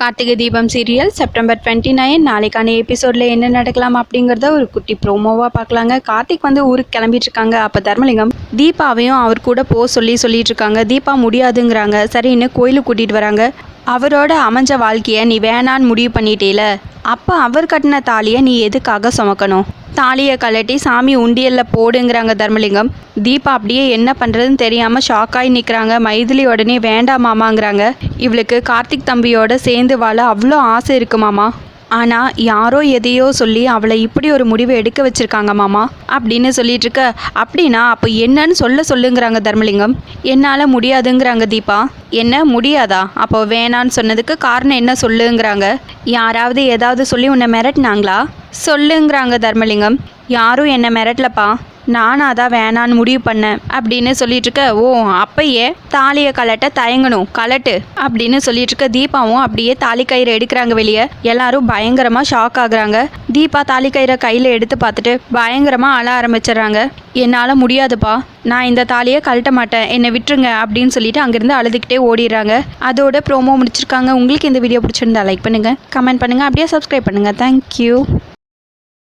Karthigai Deepam serial September twenty nine நாளைக்கான எபிசோடில் என்ன நடக்கலாம் அப்படிங்கிறத ஒரு குட்டி ப்ரோமோவாக பார்க்கலாங்க. கார்த்திக் வந்து ஊருக்கு கிளம்பிட்டு இருக்காங்க அப்போ தர்மலிங்கம் தீபாவையும் அவர் கூட போக சொல்லி சொல்லிட்டு இருக்காங்க தீபா முடியாதுங்கிறாங்க. சரின்னு கோயிலுக்கு கூட்டிகிட்டு வராங்க. அவரோட அமைஞ்ச வாழ்க்கையை நீ வேணான்னு முடிவு பண்ணிட்டேல. அப்போ அவர் கட்டின தாலியை நீ எதுக்காக சுமக்கணும்? தாலியை கழட்டி சாமி உண்டியல்ல போடுங்கிறாங்க தர்மலிங்கம். தீபா அப்படியே என்ன பண்ணுறதுன்னு தெரியாமல் ஷாக்காகி நிற்கிறாங்க மைதிலி உடனே வேண்டாம் மாமாங்கிறாங்க. இவளுக்கு கார்த்திக் தம்பியோட சேர்ந்து வாழ அவ்வளோ ஆசை இருக்கு மாமா. ஆனால் யாரோ எதையோ சொல்லி அவளை இப்படி ஒரு முடிவை எடுக்க வச்சிருக்காங்க மாமா. அப்படின்னு சொல்லிட்டு இருக்க அப்படின்னா அப்போ என்னன்னு சொல்ல சொல்லுங்கிறாங்க தர்மலிங்கம். என்னால் முடியாதுங்கிறாங்க தீபா. என்ன முடியாதா? அப்போ வேணான்னு சொன்னதுக்கு காரணம் என்ன சொல்லுங்கிறாங்க? யாராவது ஏதாவது சொல்லி உன்னை மிரட்டினாங்களா? சொல்லுங்கிறாங்க தர்மலிங்கம். யாரும் என்னை மிரட்டலப்பா. நானும் அதான் வேணான்னு முடிவு பண்ணேன். அப்படின்னு சொல்லிட்டு இருக்க ஓ அப்பயே தாலியை கலட்ட தயங்கணும் கலட்டு அப்படின்னு சொல்லிட்டு இருக்க தீபாவும் அப்படியே தாலி கயிறை எடுக்கிறாங்க வெளியே. எல்லாரும் பயங்கரமாக ஷாக் ஆகுறாங்க. தீபா தாலி கயிறை கையில் எடுத்து பார்த்துட்டு பயங்கரமாக அழ ஆரம்பிச்சிடுறாங்க. என்னால் முடியாதுப்பா. நான் இந்த தாலியை கழட்ட மாட்டேன். என்னை விட்டுருங்க அப்படின்னு சொல்லிட்டு அங்கேருந்து அழுதுகிட்டே ஓடிடுறாங்க. அதோட ப்ரோமோ முடிச்சிருக்காங்க. உங்களுக்கு இந்த வீடியோ பிடிச்சிருந்தா லைக் பண்ணுங்கள் கமெண்ட் பண்ணுங்கள் அப்படியே சப்ஸ்கிரைப் பண்ணுங்கள் தேங்க்யூ